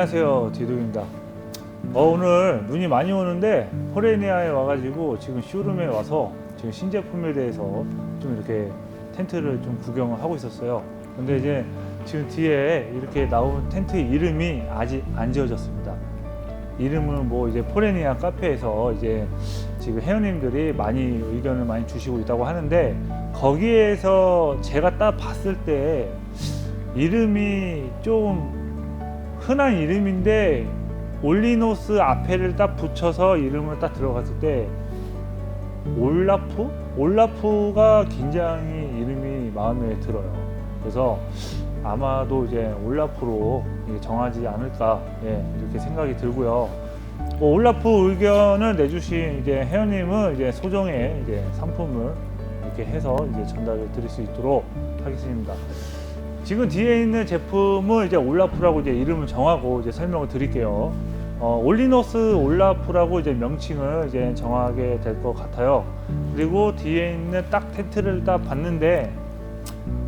안녕하세요 디도입니다. 어, 오늘 눈이 많이 오는데 포레니아에 와가지고 지금 쇼룸에 와서 지금 신제품에 대해서 좀 이렇게 텐트를 좀 구경을 하고 있었어요. 근데 이제 지금 뒤에 이렇게 나온 텐트 이름이 아직 안 지어졌습니다. 이름은 뭐 이제 포레니아 카페에서 이제 지금 회원님들이 많이 의견을 많이 주시고 있다고 하는데 거기에서 제가 딱 봤을 때 이름이 좀 흔한 이름인데 올리노스 앞에를 딱 붙여서 이름을 딱 들어갔을 때 올라프? 올라프가 굉장히 이름이 마음에 들어요. 그래서 아마도 이제 올라프로 정하지 않을까 예, 이렇게 생각이 들고요. 뭐 올라프 의견을 내주신 이제 회원님은 이제 소정의 이제 상품을 이렇게 해서 이제 전달을 드릴 수 있도록 하겠습니다. 지금 뒤에 있는 제품은 이제 올라프라고 이제 이름을 정하고 이제 설명을 드릴게요. 어, 올리노스 올라프라고 이제 명칭을 이제 정하게 될 것 같아요. 그리고 뒤에 있는 딱 텐트를 딱 봤는데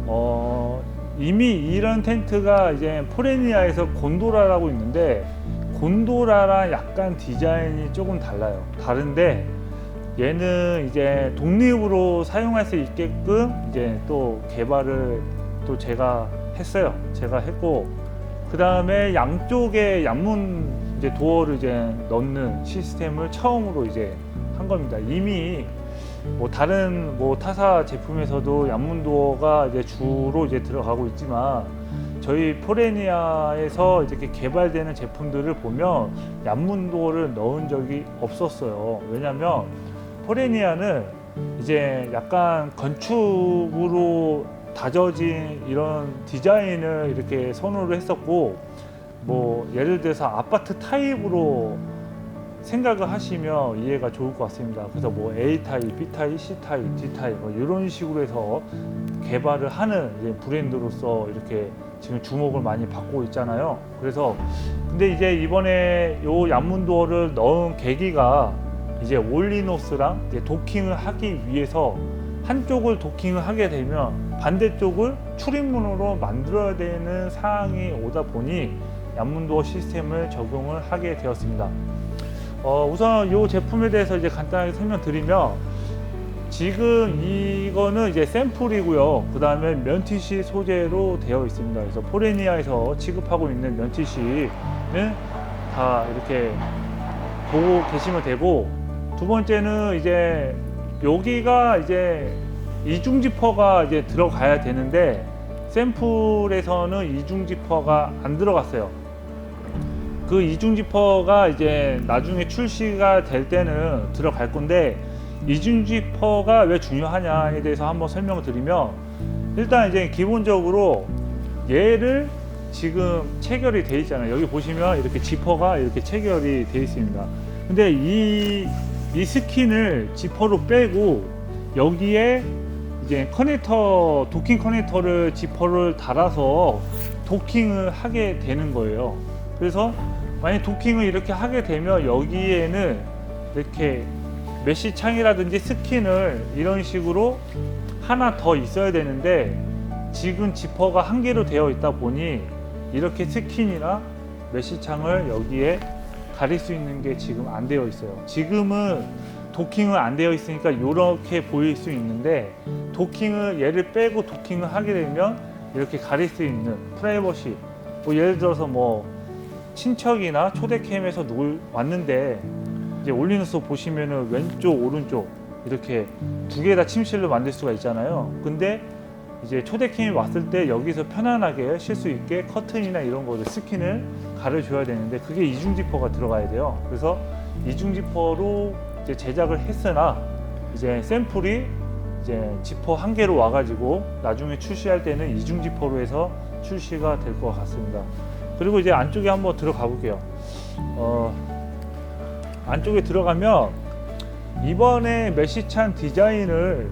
어, 이미 이런 텐트가 이제 포레니아에서 곤도라라고 있는데 곤도라랑 약간 디자인이 조금 달라요. 다른데 얘는 이제 독립으로 사용할 수 있게끔 이제 또 개발을 또 제가 했어요. 제가 했고 그 다음에 양쪽에 양문 이제 도어를 이제 넣는 시스템을 처음으로 이제 한 겁니다. 이미 뭐 다른 뭐 타사 제품에서도 양문 도어가 이제 주로 이제 들어가고 있지만 저희 포레니아에서 이렇게 개발되는 제품들을 보면 양문 도어를 넣은 적이 없었어요. 왜냐하면 포레니아는 이제 약간 건축으로 다져진 이런 디자인을 이렇게 선호를 했었고 뭐 예를 들어서 아파트 타입으로 생각을 하시면 이해가 좋을 것 같습니다. 그래서 뭐 A 타입, B 타입, C 타입, D 타입 뭐 이런 식으로 해서 개발을 하는 브랜드로서 이렇게 지금 주목을 많이 받고 있잖아요. 그래서 근데 이제 이번에 요 양문도어를 넣은 계기가 이제 올리노스랑 이제 도킹을 하기 위해서 한쪽을 도킹을 하게 되면 반대쪽을 출입문으로 만들어야 되는 상황이 오다 보니 양문도어 시스템을 적용을 하게 되었습니다. 어, 우선 이 제품에 대해서 이제 간단하게 설명드리면 지금 이거는 이제 샘플이고요. 그 다음에 면티시 소재로 되어 있습니다. 그래서 포레니아에서 취급하고 있는 면티시는 다 이렇게 보고 계시면 되고 두 번째는 이제 여기가 이제 이중 지퍼가 이제 들어가야 되는데 샘플에서는 이중 지퍼가 안 들어갔어요. 그 이중 지퍼가 이제 나중에 출시가 될 때는 들어갈 건데 이중 지퍼가 왜 중요하냐에 대해서 한번 설명을 드리면 일단 이제 기본적으로 얘를 지금 체결이 돼 있잖아요. 여기 보시면 이렇게 지퍼가 이렇게 체결이 돼 있습니다. 근데 이, 이 스킨을 지퍼로 빼고 여기에 이제 커넥터 도킹 커넥터를 지퍼를 달아서 도킹을 하게 되는 거예요. 그래서 만약 도킹을 이렇게 하게 되면 여기에는 이렇게 메시 창이라든지 스킨을 이런 식으로 하나 더 있어야 되는데 지금 지퍼가 한 개로 되어 있다 보니 이렇게 스킨이나 메시 창을 여기에 가릴 수 있는 게 지금 안 되어 있어요. 지금은 도킹은 안 되어 있으니까 이렇게 보일 수 있는데 도킹을 얘를 빼고 도킹을 하게 되면 이렇게 가릴 수 있는 프라이버시 뭐 예를 들어서 뭐 친척이나 초대캠에서 놀 왔는데 이제 올리누스 보시면은 왼쪽 오른쪽 이렇게 두 개 다 침실로 만들 수가 있잖아요. 근데 이제 초대캠이 왔을 때 여기서 편안하게 쉴 수 있게 커튼이나 이런 거를 스킨을 가려줘야 되는데 그게 이중 지퍼가 들어가야 돼요. 그래서 이중 지퍼로 이제 제작을 했으나 이제 샘플이 이제 지퍼 한 개로 와가지고 나중에 출시할 때는 이중 지퍼로 해서 출시가 될 것 같습니다. 그리고 이제 안쪽에 한번 들어가 볼게요. 어, 안쪽에 들어가면 이번에 메시찬 디자인을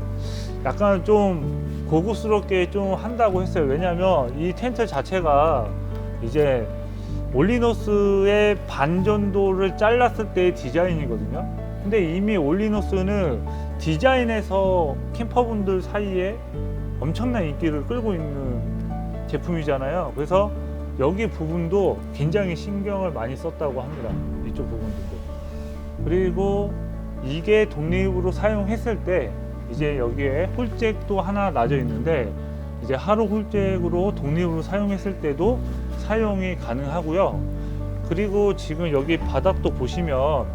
약간 좀 고급스럽게 좀 한다고 했어요. 왜냐하면 이 텐트 자체가 이제 올리노스의 반 정도를 잘랐을 때의 디자인이거든요. 근데 이미 올리노스는 디자인에서 캠퍼분들 사이에 엄청난 인기를 끌고 있는 제품이잖아요. 그래서 여기 부분도 굉장히 신경을 많이 썼다고 합니다. 이쪽 부분도. 그리고 이게 독립으로 사용했을 때 이제 여기에 홀잭도 하나 놔져 있는데 이제 하루 홀잭으로 독립으로 사용했을 때도 사용이 가능하고요. 그리고 지금 여기 바닥도 보시면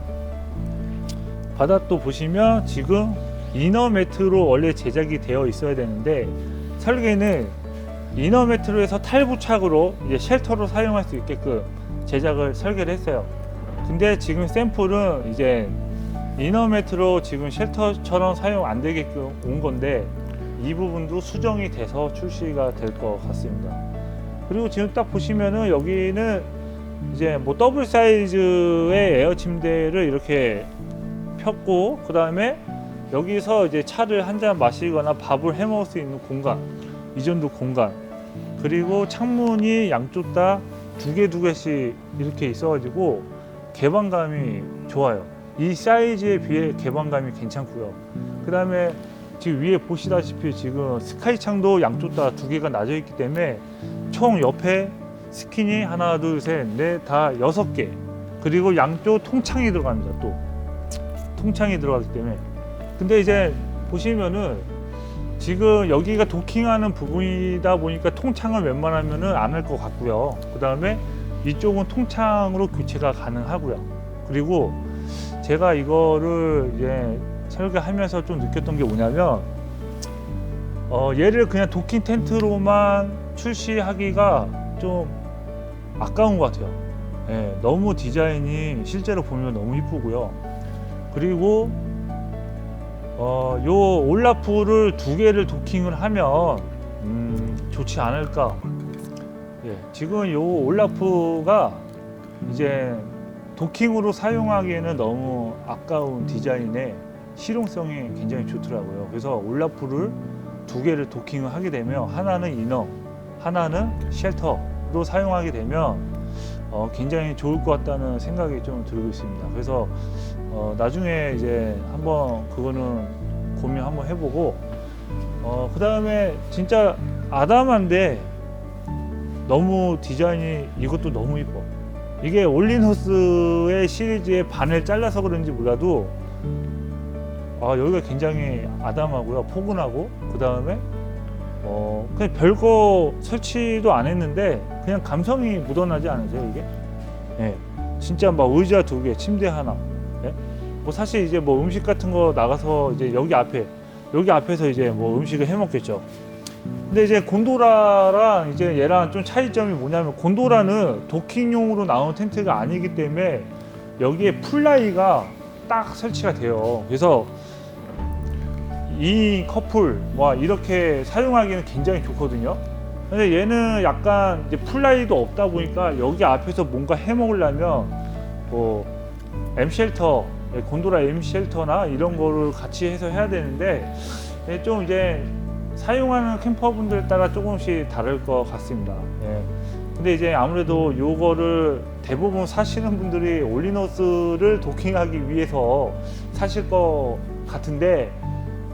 바닥도 보시면 지금 이너 매트로 원래 제작이 되어 있어야 되는데 설계는 이너 매트로 해서 탈부착으로 이제 쉘터로 사용할 수 있게끔 제작을 설계를 했어요. 근데 지금 샘플은 이제 이너 매트로 지금 쉘터처럼 사용 안 되게끔 온 건데 이 부분도 수정이 돼서 출시가 될 것 같습니다. 그리고 지금 딱 보시면은 여기는 이제 뭐 더블 사이즈의 에어 침대를 이렇게 폈고 그 다음에 여기서 이제 차를 한 잔 마시거나 밥을 해 먹을 수 있는 공간 이 정도 공간. 그리고 창문이 양쪽 다 두 개 두 개씩 이렇게 있어가지고 개방감이 좋아요. 이 사이즈에 비해 개방감이 괜찮고요. 그 다음에 지금 위에 보시다시피 지금 스카이 창도 양쪽 다 두 개가 나져 있기 때문에 총 옆에 스킨이 하나 둘 셋 넷 다 여섯 개. 그리고 양쪽 통창이 들어갑니다 또 통창이 들어가기 때문에 근데 이제 보시면은 지금 여기가 도킹하는 부분이다 보니까 통창을 웬만하면은 안 할 것 같고요 그 다음에 이쪽은 통창으로 교체가 가능하고요 그리고 제가 이거를 이제 설계하면서 좀 느꼈던 게 뭐냐면 어, 얘를 그냥 도킹 텐트로만 출시하기가 좀 아까운 것 같아요. 예, 너무 디자인이 실제로 보면 너무 이쁘고요. 그리고 어, 요 올라프를 두 개를 도킹을 하면 음, 좋지 않을까. 예, 지금 요 올라프가 이제 도킹으로 사용하기에는 너무 아까운 디자인에 실용성이 굉장히 좋더라고요. 그래서 올라프를 두 개를 도킹을 하게 되면 하나는 이너, 하나는 쉘터로 사용하게 되면 어, 굉장히 좋을 것 같다는 생각이 좀 들고 있습니다. 그래서 어, 나중에 이제 한번 그거는 고민 한번 해보고 어, 그 다음에 진짜 아담한데 너무 디자인이 이것도 너무 이뻐. 이게 올린호스의 시리즈의 반을 잘라서 그런지 몰라도 아 여기가 굉장히 아담하고요 포근하고 그 다음에 어 그냥 별거 설치도 안 했는데 그냥 감성이 묻어나지 않으세요 이게 예 진짜 막 의자 두 개 침대 하나 예? 뭐 사실 이제 뭐 음식 같은 거 나가서 이제 여기 앞에 여기 앞에서 이제 뭐 음식을 해 먹겠죠 근데 이제 곤도라랑 이제 얘랑 좀 차이점이 뭐냐면 곤도라는 도킹용으로 나온 텐트가 아니기 때문에 여기에 플라이가 딱 설치가 돼요. 그래서 이 커플 뭐 이렇게 사용하기는 굉장히 좋거든요. 근데 얘는 약간 이제 플라이도 없다 보니까 여기 앞에서 뭔가 해 먹으려면 뭐 M 쉘터, 예, 곤도라 M 쉘터나 이런 거를 같이 해서 해야 되는데 예, 좀 이제 사용하는 캠퍼분들에 따라 조금씩 다를 것 같습니다. 예. 근데 이제 아무래도 요거를 대부분 사시는 분들이 올리너스를 도킹하기 위해서 사실 것 같은데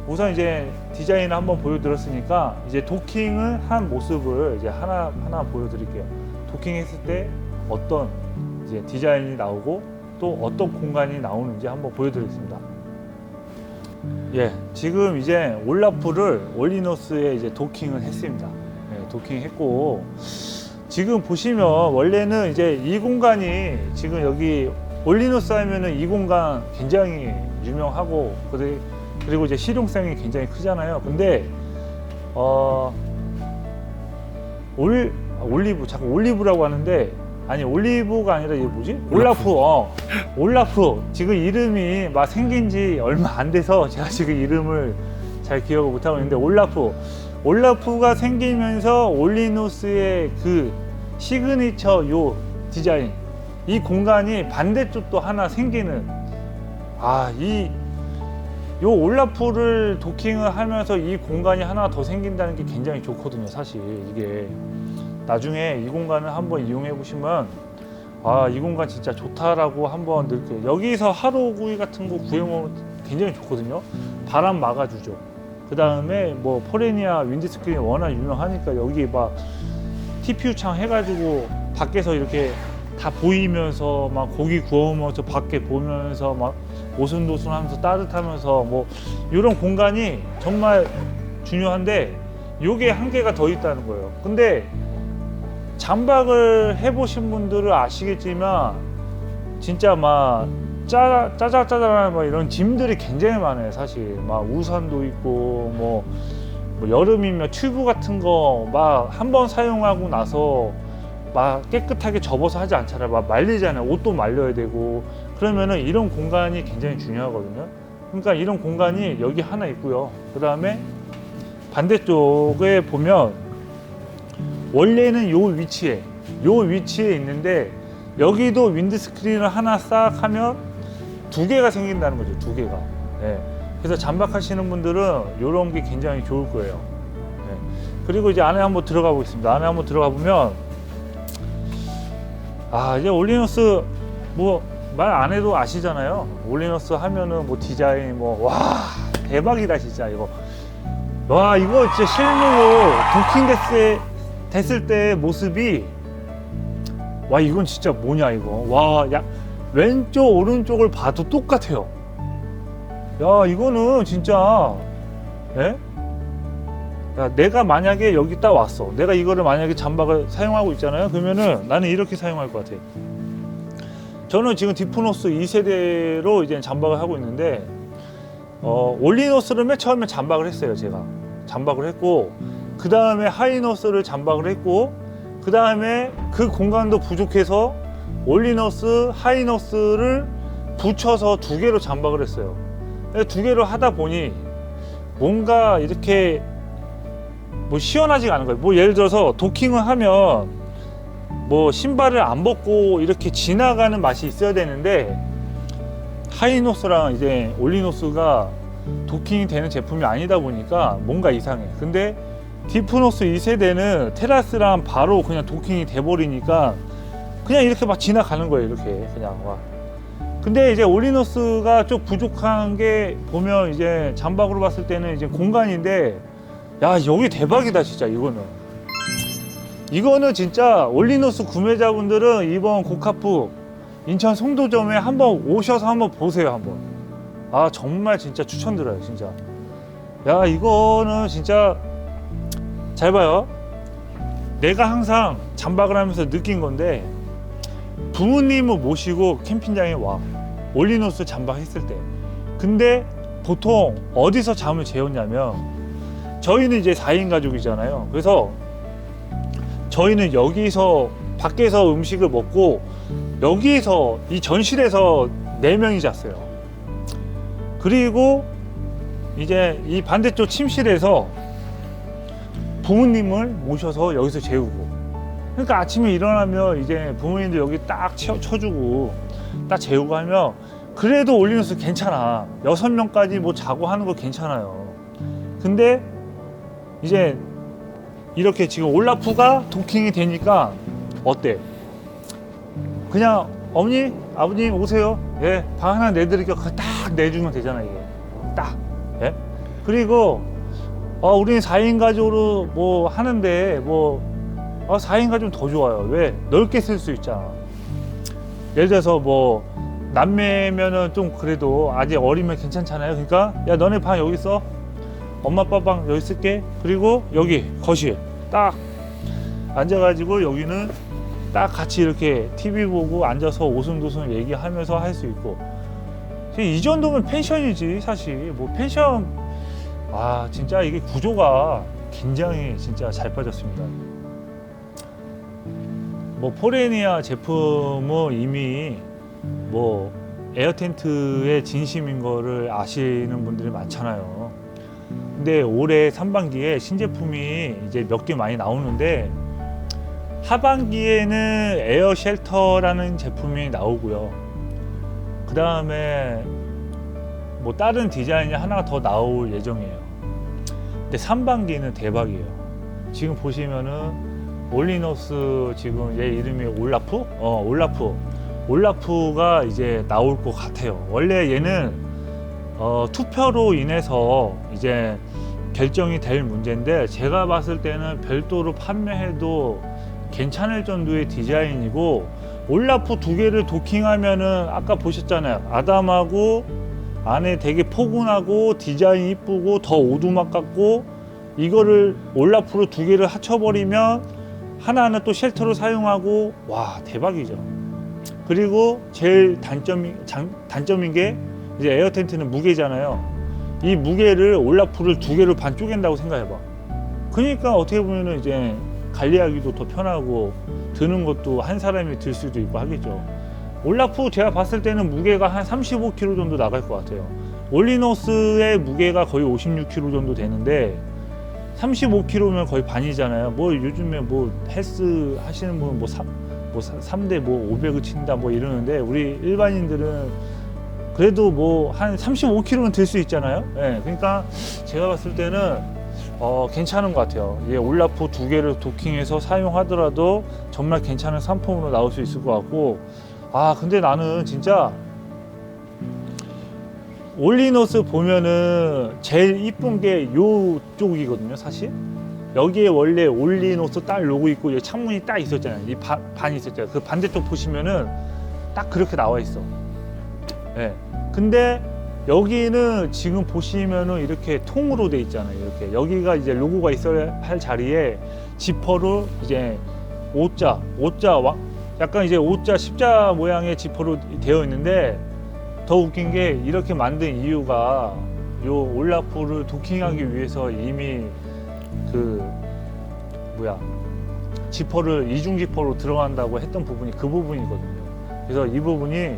우선 이제 디자인을 한번 보여드렸으니까 이제 도킹을 한 모습을 이제 하나 하나 보여드릴게요. 도킹했을 때 어떤 이제 디자인이 나오고 또 어떤 공간이 나오는지 한번 보여드리겠습니다. 예, 지금 이제 올라프를 올리노스에 이제 도킹을 했습니다. 예, 도킹했고 지금 보시면 원래는 이제 이 공간이 지금 여기 올리노스 하면은 이 공간 굉장히 유명하고 그리- 그리고 이제 실용성이 굉장히 크잖아요. 근데 어 올, 아, 올리브 자꾸 올리브라고 하는데 아니 올리브가 아니라 이게 뭐지? 올라프. 어. 올라프. 지금 이름이 막 생긴 지 얼마 안 돼서 제가 지금 이름을 잘 기억을 못 하고 있는데 올라프. 올라프가 생기면서 올리노스의 그 시그니처 요 디자인 이 공간이 반대쪽도 하나 생기는 아 이 요 올라프를 도킹을 하면서 이 공간이 하나 더 생긴다는 게 굉장히 좋거든요 사실 이게 나중에 이 공간을 한번 이용해 보시면 아 이 공간 진짜 좋다라고 한번 느껴요 여기서 하루 구이 같은 거 구해 먹으면 굉장히 좋거든요. 바람 막아주죠. 그 다음에 뭐 포레니아 윈드스크린 워낙 유명하니까 여기 막 TPU 창 해가지고 밖에서 이렇게 다 보이면서 막 고기 구워 먹으면서 밖에 보면서 막 오순도순하면서 따뜻하면서 뭐 이런 공간이 정말 중요한데 요게 한계가 더 있다는 거예요. 근데 잠박을 해보신 분들은 아시겠지만 진짜 막 짜, 짜잘짜잘한 막 이런 짐들이 굉장히 많아요 사실. 막 우산도 있고 뭐, 뭐 여름이면 튜브 같은 거 막 한 번 사용하고 나서 막 깨끗하게 접어서 하지 않잖아요. 막 말리잖아요. 옷도 말려야 되고. 그러면은 이런 공간이 굉장히 중요하거든요. 그러니까 이런 공간이 여기 하나 있고요. 그 다음에 반대쪽에 보면 원래는 요 위치에 요 위치에 있는데 여기도 윈드 스크린을 하나 싹 하면 두 개가 생긴다는 거죠 두 개가. 예. 그래서 잠박하시는 분들은 이런 게 굉장히 좋을 거예요. 예. 그리고 이제 안에 한번 들어가 보겠습니다. 안에 한번 들어가 보면 아 이제 올리너스 뭐 말 안 해도 아시잖아요. 올리너스 하면은 뭐 디자인 뭐 와 대박이다 진짜 이거. 와 이거 진짜 실물로 도킹 됐을, 됐을 때 모습이 와 이건 진짜 뭐냐 이거. 와 야, 왼쪽 오른쪽을 봐도 똑같아요. 야 이거는 진짜 예? 야, 내가 만약에 여기 딱 왔어. 내가 이거를 만약에 잠박을 사용하고 있잖아요. 그러면은 나는 이렇게 사용할 것 같아. 저는 지금 디프노스 2세대로 이제 잠박을 하고 있는데 어, 올리노스를 맨 처음에 잠박을 했어요 제가. 잠박을 했고 그 다음에 하이노스를 잠박을 했고 그 다음에 그 공간도 부족해서 올리너스 하이너스를 붙여서 두 개로 잠박을 했어요 두 개로 하다 보니 뭔가 이렇게 뭐 시원하지가 않은 거예요 뭐 예를 들어서 도킹을 하면 뭐 신발을 안 벗고 이렇게 지나가는 맛이 있어야 되는데 하이노스랑 이제 올리노스가 도킹이 되는 제품이 아니다 보니까 뭔가 이상해. 근데 디프노스 2세대는 테라스랑 바로 그냥 도킹이 돼 버리니까 그냥 이렇게 막 지나가는 거예요. 이렇게 그냥 와. 근데 이제 올리노스가 좀 부족한 게 보면 이제 잠박으로 봤을 때는 이제 공간인데 야 여기 대박이다 진짜 이거는 이거는 진짜 올리노스 구매자분들은 이번 고카프 인천 송도점에 한번 오셔서 한번 보세요 한번 아 정말 진짜 추천드려요 진짜 야 이거는 진짜 잘 봐요. 내가 항상 잠박을 하면서 느낀 건데 부모님을 모시고 캠핑장에 와. 올리노스 잠박했을 때. 근데 보통 어디서 잠을 재웠냐면 저희는 이제 4인 가족이잖아요. 그래서 저희는 여기서 밖에서 음식을 먹고 여기서 이 전실에서 네 명이 잤어요. 그리고 이제 이 반대쪽 침실에서 부모님을 모셔서 여기서 재우고. 그러니까 아침에 일어나면 이제 부모님들 여기 딱 쳐, 쳐주고 딱 재우고 하면 그래도 올리면서 괜찮아. 여섯 명까지 뭐 자고 하는 거 괜찮아요. 근데 이제 이렇게 지금 올라프가 도킹이 되니까 어때? 그냥 어머니, 아버님 오세요. 예, 방 하나 내드릴게요. 그거 딱 내주면 되잖아 이게. 딱. 예? 그리고 어, 우리는 4인 가족으로 뭐 하는데 뭐 어, 4인 가족은 더 좋아요. 왜? 넓게 쓸 수 있잖아. 예를 들어서 뭐 남매면은 좀 그래도 아직 어리면 괜찮잖아요. 그러니까 야 너네 방 여기 있어. 엄마 아빠 방 여기 쓸게. 그리고 여기 거실 딱 앉아가지고 여기는 딱 같이 이렇게 TV 보고 앉아서 오순도순 얘기하면서 할 수 있고 이 정도면 펜션이지 사실 뭐 펜션 아 진짜 이게 구조가 굉장히 진짜 잘 빠졌습니다. 뭐 포레니아 제품은 이미 뭐 에어 텐트의 진심인 거를 아시는 분들이 많잖아요. 근데 올해 상반기에 신제품이 이제 몇 개 많이 나오는데 하반기에는 에어 쉘터라는 제품이 나오고요. 그 다음에 뭐 다른 디자인이 하나가 더 나올 예정이에요. 근데 상반기는 대박이에요. 지금 보시면은 올리너스 지금 얘 이름이 올라프? 어, 올라프. 올라프가 이제 나올 것 같아요. 원래 얘는 어, 투표로 인해서 이제 결정이 될 문제인데 제가 봤을 때는 별도로 판매해도 괜찮을 정도의 디자인이고 올라프 두 개를 도킹하면은 아까 보셨잖아요. 아담하고 안에 되게 포근하고 디자인 이쁘고 더 오두막 같고 이거를 올라프로 두 개를 합쳐버리면 하나는 또 쉘터로 사용하고 와 대박이죠. 그리고 제일 단점이 장, 단점인 게 이제 에어 텐트는 무게잖아요. 이 무게를 올라프를 두 개로 반 쪼갠다고 생각해봐. 그러니까 어떻게 보면은 이제 관리하기도 더 편하고 드는 것도 한 사람이 들 수도 있고 하겠죠. 올라프 제가 봤을 때는 무게가 한 35kg 정도 나갈 것 같아요. 올리노스의 무게가 거의 56kg 정도 되는데 35kg면 거의 반이잖아요. 뭐 요즘에 뭐 헬스 하시는 분은 뭐 3, 뭐 3대 뭐 500을 친다 뭐 이러는데 우리 일반인들은 그래도 뭐 한 35kg는 들 수 있잖아요. 예. 그러니까 제가 봤을 때는 어, 괜찮은 것 같아요. 예, 올라프 두 개를 도킹해서 사용하더라도 정말 괜찮은 상품으로 나올 수 있을 것 같고, 아, 근데 나는 진짜 올리노스 보면은 제일 이쁜 게 요쪽이거든요, 사실. 여기에 원래 올리노스 딸 로고 있고 여기 창문이 딱 있었잖아요. 이 바- 반이 있었잖아요. 그 반대쪽 보시면은 딱 그렇게 나와 있어. 예. 근데 여기는 지금 보시면은 이렇게 통으로 돼 있잖아요. 이렇게 여기가 이제 로고가 있어야 할 자리에 지퍼로 이제 O자 와- 약간 이제 O자 십자 모양의 지퍼로 되어 있는데 더 웃긴 게 이렇게 만든 이유가 요 올라프를 도킹하기 위해서 이미 그 뭐야 지퍼를 이중 지퍼로 들어간다고 했던 부분이 그 부분이거든요. 그래서 이 부분이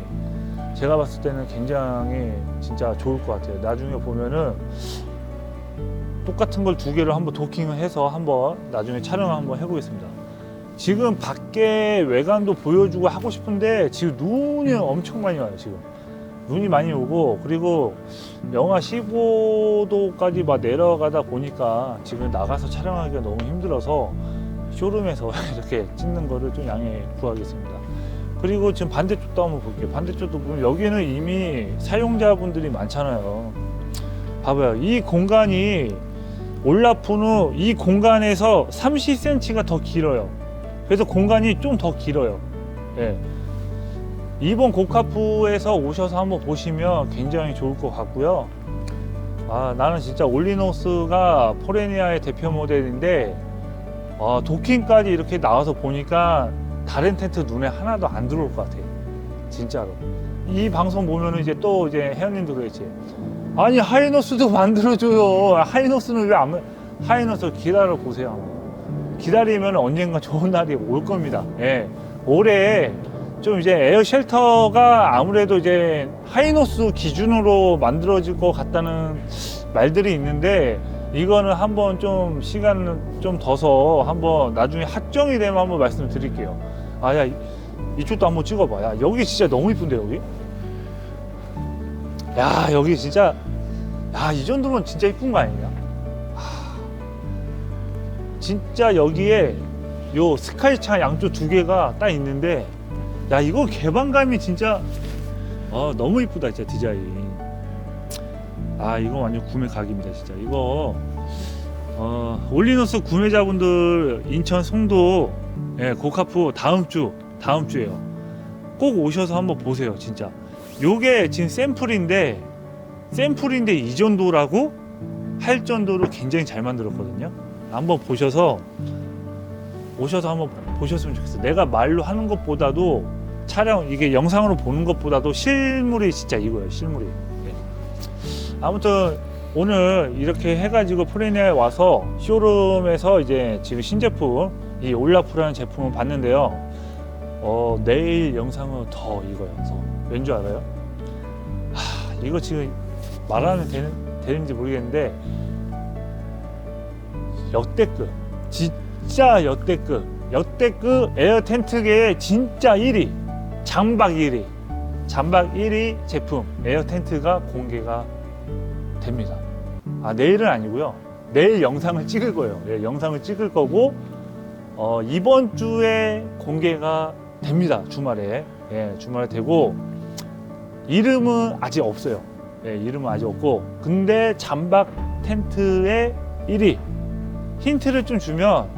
제가 봤을 때는 굉장히 진짜 좋을 것 같아요. 나중에 보면은 똑같은 걸 두 개를 한번 도킹을 해서 한번 나중에 촬영을 한번 해보겠습니다. 지금 밖에 외관도 보여주고 하고 싶은데 지금 눈이 엄청 많이 와요. 지금 눈이 많이 오고 그리고 영하 15도까지 막 내려가다 보니까 지금 나가서 촬영하기가 너무 힘들어서 쇼룸에서 이렇게 찍는 거를 좀 양해 구하겠습니다. 그리고 지금 반대쪽도 한번 볼게요. 반대쪽도 보면 여기는 이미 사용자분들이 많잖아요. 봐봐요. 이 공간이 올라프는 이 공간에서 30cm가 더 길어요. 그래서 공간이 좀 더 길어요. 예. 이번 고카프에서 오셔서 한번 보시면 굉장히 좋을 것 같고요. 아, 나는 진짜 올리노스가 포레니아의 대표 모델인데 아, 도킹까지 이렇게 나와서 보니까 다른 텐트 눈에 하나도 안 들어올 것 같아. 진짜로. 이 방송 보면은 이제 또 이제 혜연님도 그랬지. 아니 하이너스도 만들어줘요. 하이너스는 왜 안? 하이너스 기다려 보세요. 기다리면 언젠가 좋은 날이 올 겁니다. 예. 올해 좀 이제 에어 쉘터가 아무래도 이제 하이노스 기준으로 만들어질 것 같다는 말들이 있는데 이거는 한번 좀 시간을 좀 둬서 한번 나중에 합정이 되면 한번 말씀드릴게요. 아, 야, 이- 이쪽도 한번 찍어봐. 야, 여기 진짜 너무 이쁜데, 여기? 야, 여기 진짜, 야, 이 정도면 진짜 이쁜 거 아니냐? 하, 진짜 여기에 요 스카이차 양쪽 두 개가 딱 있는데, 야, 이거 개방감이 진짜, 어, 너무 이쁘다, 진짜 디자인. 아, 이거 완전 구매 각입니다, 진짜. 이거, 어, 올리노스 구매자분들 인천 송도 예, 고카프 다음 주 다음 주에요. 꼭 오셔서 한번 보세요, 진짜. 요게 지금 샘플인데 샘플인데 이 정도라고 할 정도로 굉장히 잘 만들었거든요. 한번 보셔서 오셔서 한번 보셨으면 좋겠어요. 내가 말로 하는 것보다도 촬영 이게 영상으로 보는 것보다도 실물이 진짜 이거예요, 실물이. 예. 아무튼 오늘 이렇게 해가지고 포레니아에 와서 쇼룸에서 이제 지금 신제품 이 올라프라는 제품을 봤는데요. 어, 내일 영상은 더 이거여서 왠줄 알아요? 하, 이거 지금 말하면 되는, 되는지 모르겠는데 역대급 진짜 역대급 역대급 에어 텐트계의 진짜 1위 장박 1위 장박 1위 제품 에어 텐트가 공개가 됩니다. 아 내일은 아니고요. 내일 영상을 찍을 거예요. 예, 영상을 찍을 거고 어, 이번 주에 공개가 됩니다. 주말에 예, 주말에 되고 이름은 아직 없어요. 예, 이름은 아직 없고 근데 잠박 텐트의 1위 힌트를 좀 주면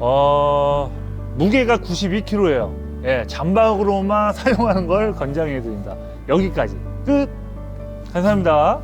어, 무게가 92kg예요. 예, 잠박으로만 사용하는 걸 권장해 드립니다. 여기까지 끝. 감사합니다.